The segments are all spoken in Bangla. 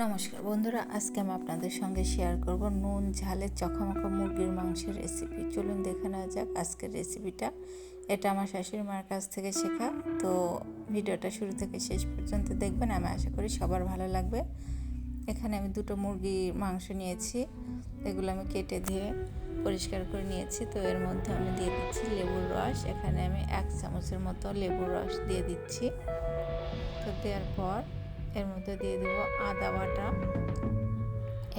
নমস্কার বন্ধুরা, আজকে আমি আপনাদের সঙ্গে শেয়ার করব নুন, ঝালে চখামাখা মুরগির মাংসের রেসিপি চলুন দেখে নেওয়া যাক আজকের রেসিপিটা এটা আমার শাশুড়ি মার কাছ থেকে শেখা। তো ভিডিওটা শুরু থেকে শেষ পর্যন্ত দেখবেন, আমি আশা করি সবার ভালো লাগবে। এখানে আমি দুটো মুরগির মাংস নিয়েছি। এগুলো আমি কেটে দিয়ে পরিষ্কার করে নিয়েছি। তো এর মধ্যে আমি দিয়ে দিচ্ছি লেবুর রস। এখানে আমি এক চামচের মতো লেবুর রস দিয়ে দিচ্ছি। তো দেওয়ার পর এর মধ্যে দিয়ে দিব আদা বাটা।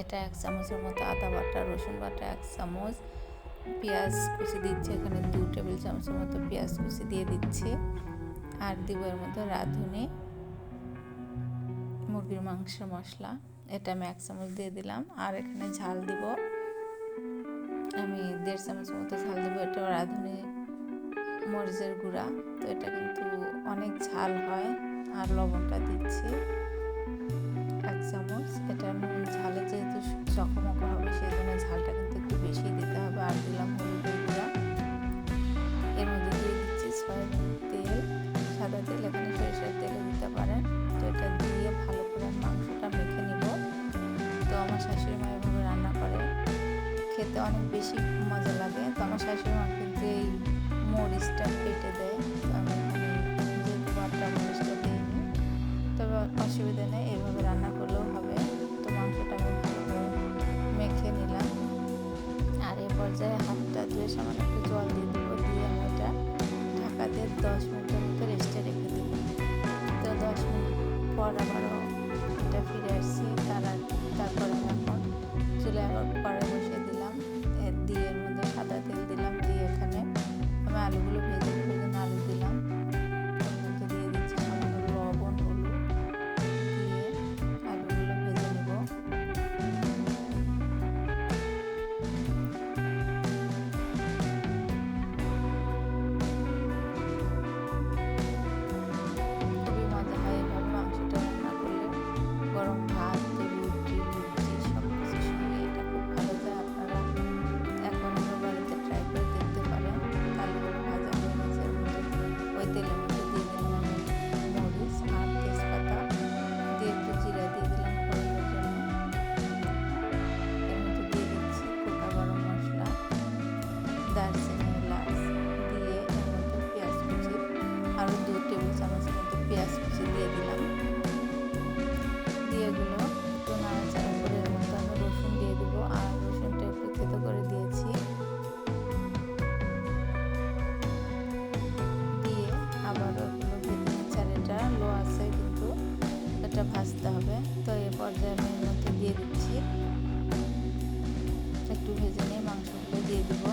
এটা এক চামচের মতো আদা বাটা, রসুন বাটা এক চামচ, পেঁয়াজ কুচি দিচ্ছি, এখানে দু টেবিল চামচের মতো পেঁয়াজ কুচি দিয়ে দিচ্ছি। আর দিব এর মধ্যে রাঁধুনি, মুরগির মাংসের মশলা, এটা আমি এক চামচ দিয়ে দিলাম। আর এখানে ঝাল দিব, আমি দেড় চামচের মতো ঝাল দেবো, এটা রাঁধুনি মরিচের গুঁড়া। তো এটা কিন্তু অনেক ঝাল হয়, আর লবণটা দিচ্ছি। চামচ, এটা ঝালে যেহেতু চকমকা হবে, সেই জন্য ঝালটা কিন্তু একটু বেশি দিতে হবে। আর দিলাম হলুদের গুঁড়া। এর মধ্যে দিয়ে দিচ্ছি সয়াবিন তেল, সাদা তেল, এখানে সরিষার তেলে দিতে পারেন। তো এটা দিয়ে ভালো করে মাংসটা মেখে নিব। তো আমার শাশুড়ি মা এভাবে রান্না করে। খেতে অনেক বেশি মজা লাগে। তো আমার শাশুড়ি মা ভাজতে হবে। তো এই পর্যায়ে আমি মধ্যে দিয়ে দিচ্ছি। একটু ভেজে নিয়ে মাংসগুলো দিয়ে দিব।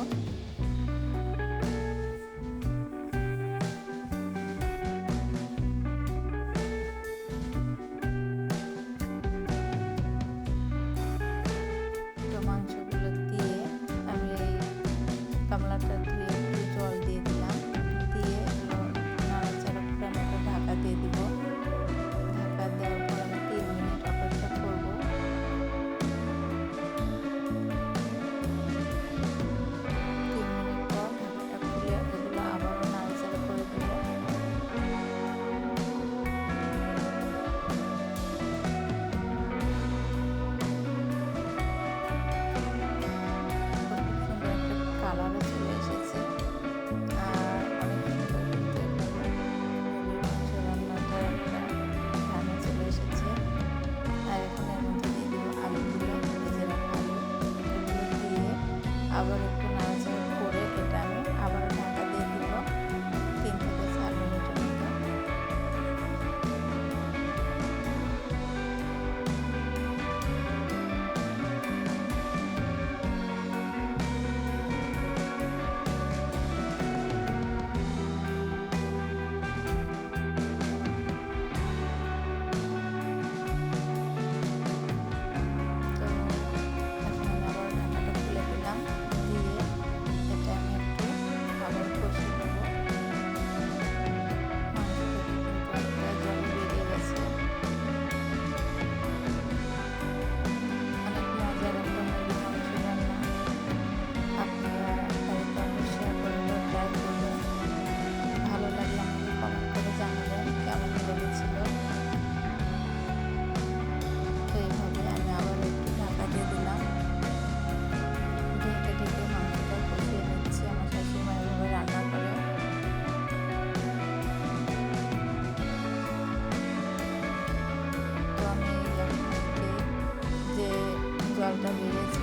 歌です。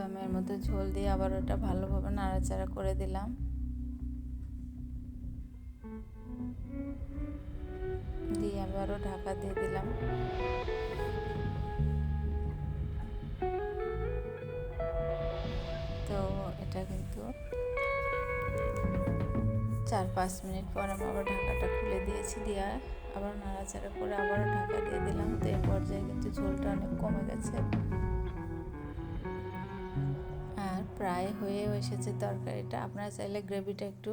তো আমি এর মধ্যে ঝোল দিয়ে আবার ওটা ভালোভাবে নাড়াচাড়া করে দিলাম। দিয়ে আবারও ঢাকা দিয়ে দিলাম। তো এটা কিন্তু চার পাঁচ মিনিট পর আমি আবার ঢাকাটা খুলে দিয়েছি দিয়ে আবার নাড়াচাড়া করে আবারও ঢাকা দিয়ে দিলাম। তো এই পর্যায়ে কিন্তু ঝোলটা অনেক কমে গেছে। প্রায় হয়ে এসেছে তরকারিটা। আপনারা চাইলে গ্রেভিটা একটু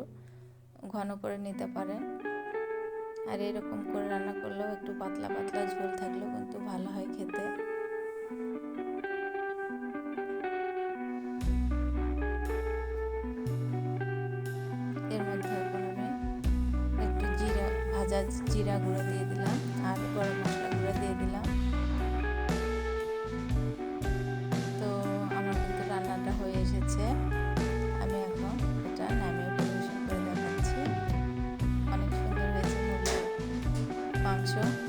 ঘন করে নিতে পারেন। আর এরকম করে রান্না করলেও একটু পাতলা পাতলা ঝোল থাকলেও কিন্তু ভালো হয় খেতে। এর মধ্যে এখন আমি একটু জিরা, ভাজা জিরা গুঁড়ো দিয়ে দিলাম আর গরম মশলা গুঁড়ো দিয়ে দিলাম। মাংস নুন ঝালের চাপা